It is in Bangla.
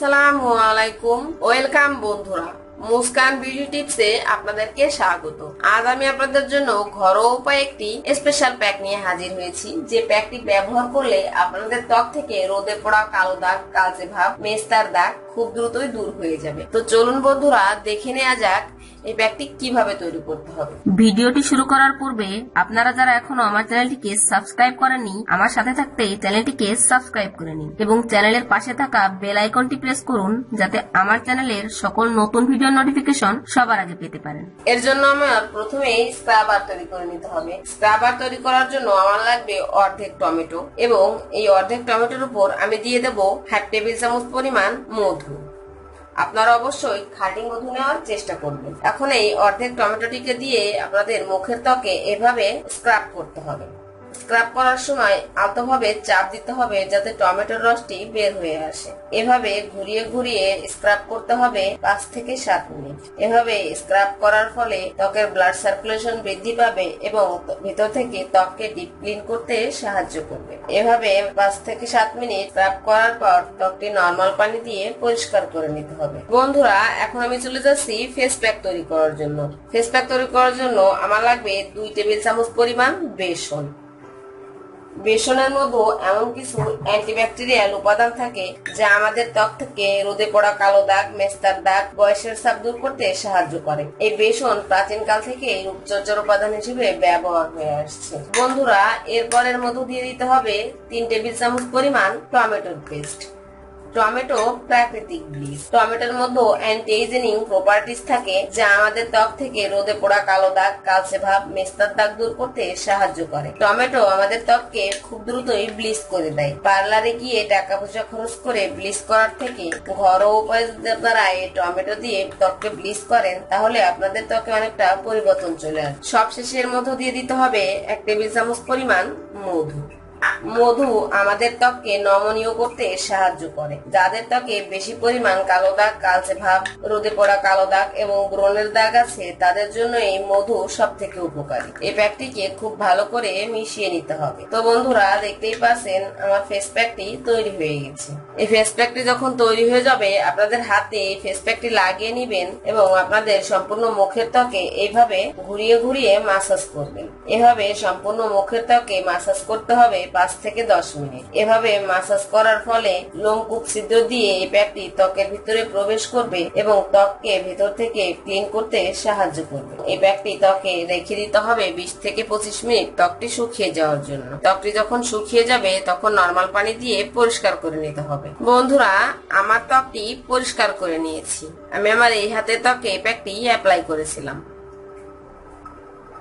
আসসালামু আলাইকুম। ওয়েলকাম বন্ধুরা। মুস্কান বিউটি টিপসে আপনাদেরকে স্বাগত। আজ আমি আপনাদের জন্য ঘরোয়া উপায়ে একটি স্পেশাল প্যাক নিয়ে হাজির হয়েছি। যে প্যাকটি ব্যবহার করলে আপনাদের ত্বক থেকে রোদে পড়া কালো দাগ, কালচে ভাব, মেস্তার দাগ খুব দ্রুতই দূর হয়ে যাবে। তো চলুন বন্ধুরা, দেখে নেওয়া যাক এই প্যাকটি কীভাবে তৈরি করতে হবে। ভিডিওটি শুরু করার পূর্বে আপনারা যারা এখনও আমার চ্যানেলটিকে সাবস্ক্রাইব করেননি, আমার সাথে থাকতে চ্যানেলটিকে সাবস্ক্রাইব করে নিন এবং চ্যানেলের পাশে থাকা বেল আইকনটি প্রেস করুন, যাতে আমার চ্যানেলের সকল নতুন ভিডিও নোটিফিকেশন সবার আগে পেতে পারেন। এর জন্য আমার প্রথমে স্ক্রাবার তৈরি করে নিতে হবে। স্ক্রাবার তৈরি করার জন্য আমার লাগবে অর্ধেক টমেটো এবং এই অর্ধেক টমেটোর উপর আমি দিয়ে দেব হাফ টেবিল চামচ পরিমাণ মধু। আপনারা অবশ্যই খাঁটি মধু নেওয়ার চেষ্টা করবেন। এখন এই অর্ধেক টমেটোটিকে দিয়ে আপনাদের মুখের ত্বকে এভাবে স্ক্রাব করতে হবে। স্ক্রাব করার সময় আলতোভাবে চাপ দিতে হবে যাতে টমেটোর রসটি বের হয়ে আসে। এভাবে ঘুরিয়ে ঘুরিয়ে স্ক্রাব করতে হবে পাঁচ থেকে সাত মিনিট। এভাবে স্ক্রাব করার ফলে ত্বকের ব্লাড সার্কুলেশন বৃদ্ধি পাবে এবং ভিতর থেকে ত্বককে ডিপ ক্লিন করতে সাহায্য করবে। এভাবে পাঁচ থেকে সাত মিনিট স্ক্রাব করার পর ত্বকটি নর্মাল পানি দিয়ে পরিষ্কার করে নিতে হবে। বন্ধুরা, এখন আমি চলে যাচ্ছি ফেস প্যাক তৈরি করার জন্য। ফেস প্যাক তৈরি করার জন্য আমার লাগবে দুই টেবিল চামচ পরিমাণ বেসন। বেসনের মধ্যে এমন কিছু অ্যান্টিব্যাকটেরিয়াল উপাদান থাকে যা আমাদের ত্বক থেকে রোদে পড়া কালো দাগ, মেস্তার দাগ, বয়সের সাপ দূর করতে সাহায্য করে। এই বেসন প্রাচীন কাল থেকে রূপচর্চার উপাদান হিসেবে ব্যবহার হয়ে আসছে। বন্ধুরা, এরপরের মধ্যে দিয়ে দিতে হবে তিন টেবিল চামচ পরিমাণ টমেটোর পেস্ট। টমেটো প্রাকৃতিক ব্লিচ টমেটোর মধ্যে অ্যান্টি এজিনিং প্রপার্টিস থাকে, যা আমাদের ত্বক থেকে রোদে পোড়া কালো দাগ, কালচে ভাব, মেস্তার দাগ দূর করতে সাহায্য করে। টমেটো আমাদের ত্বককে খুব দ্রুতই ব্লিচ করে দেয়। পার্লারে গিয়ে টাকা পয়সা খরচ করে ব্লিচ করার থেকে ঘরোয়া উপায় যদি আপনারা এই টমেটো দিয়ে ত্বককে ব্লিচ করেন, তাহলে আপনাদের ত্বকে অনেকটা পরিবর্তন চলে আসে সবশেষে এর মধ্যে দিয়ে দিতে হবে এক টেবিল চামচ পরিমাণ মধু। মধু আমাদের ত্বককে নমনীয় করতে সাহায্য করে, যাদের ত্বকে বেশি পরিমাণ কালো দাগ, কালচে ভাব, রোদে পড়া কালো দাগ এবং ব্রণের দাগ আছে, তাদের জন্য এই মধু সব থেকে উপকারী। এই প্যাকটিকে খুব ভালো করে মিশিয়ে নিতে হবে। তো বন্ধুরা, দেখতেই পাচ্ছেন আমার ফেস প্যাকটি তৈরি হয়ে গেছে। এই ফেস প্যাকটি যখন তৈরি হয়ে যাবে, আপনাদের হাতে এই ফেস প্যাকটি লাগিয়ে নিবেন এবং আপনাদের সম্পূর্ণ মুখের ত্বকে এইভাবে ঘুরিয়ে ঘুরিয়ে মাসাজ করবেন। এভাবে সম্পূর্ণ মুখের ত্বকে মাসাজ করতে হবে পাঁচ থেকে দশ মিনিট। এভাবে মাসাজ করার ফলে লোমকূপ ছিদ্র দিয়ে এই প্যাকটি ত্বকের ভিতরে প্রবেশ করবে এবং ত্বককে ভিতর থেকে ক্লিন করতে সাহায্য করবে। এই প্যাকটি ত্বকে রেখে দিতে হবে বিশ থেকে পঁচিশ মিনিট ত্বকটি শুকিয়ে যাওয়ার জন্য। ত্বকটি যখন শুকিয়ে যাবে, তখন নর্মাল পানি দিয়ে পরিষ্কার করে নিতে হবে। বন্ধুরা, আমার ত্বকটি পরিষ্কার করে নিয়েছি। আমি আমার এই হাতে ত্বকে প্যাকটি অ্যাপ্লাই করেছিলাম।